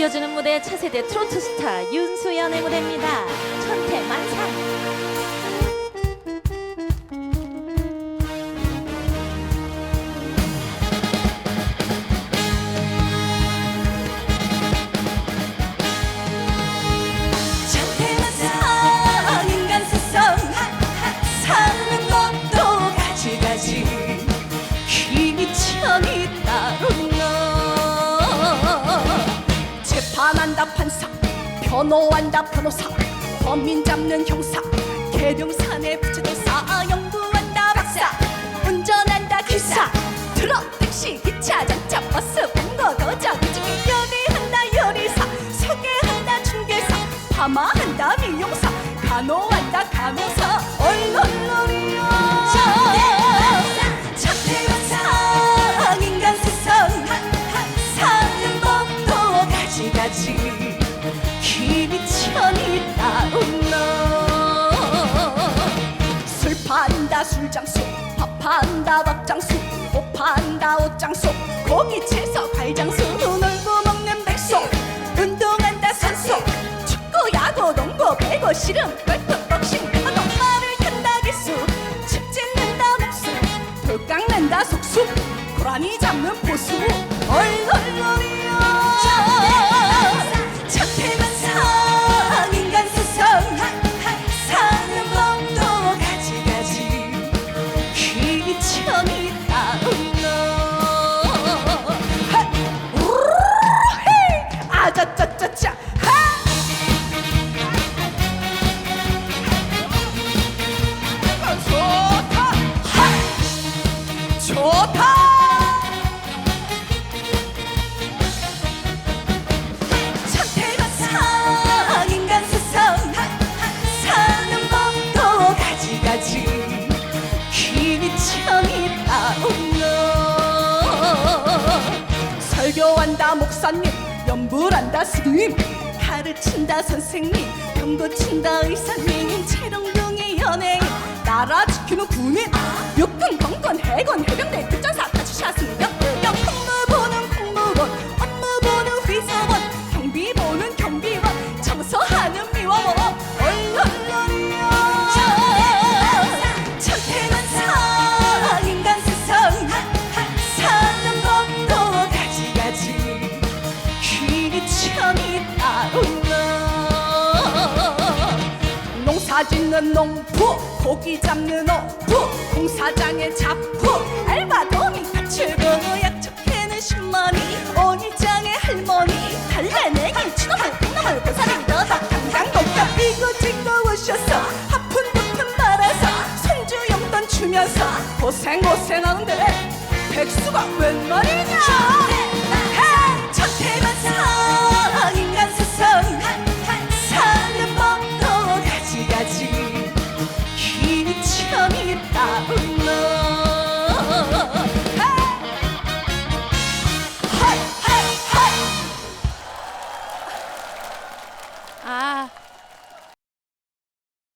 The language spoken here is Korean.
이어지는 무대 차세대 트로트 스타 윤수연의 무대입니다. 천태 판한다 판사 변호한다 변호사 범인 잡는 형사 계룡산의 부채도사 연구한다 박사 운전한다 기사 트럭 택시 기차 전차 버스 도적 우주기 연애한다 요리사 소개한다 중개사 파마한다 미용사 간호한다 간호사 법도 가지가지 술장수 밥 판다 밥장수 옷 판다 옷장수. 고기 채소 갈장수 놀고 먹는 백수 운동한다 선수 축구 야구 농구 배구 씨름 골프 복싱 말을 탄다 기수. 집 짓는다 목수 돌 깎는다 속수. 고라니 잡는 보수 얼얼 설교한다 목사님. 연불한다 스님. 가르친다 선생님. 병 고친다 의사님. 체령병의 연예인 나라 지키는 군인 육군 공군 해군 해병대 특전사 가주셨습니다 짓는 농부. 고기 잡는 어부. 공사장의 잡부 알바동이 가출고 약초캐는 신머니. 오일장의 할머니. 달래내기 치놈을 콩놈을 고사리 넣어다. 강강공감 이고 찍고 오셔서 아픈 부푼 말아서 손주 용돈 주면서 고생 고생하는데 백수가 웬 말이냐 you.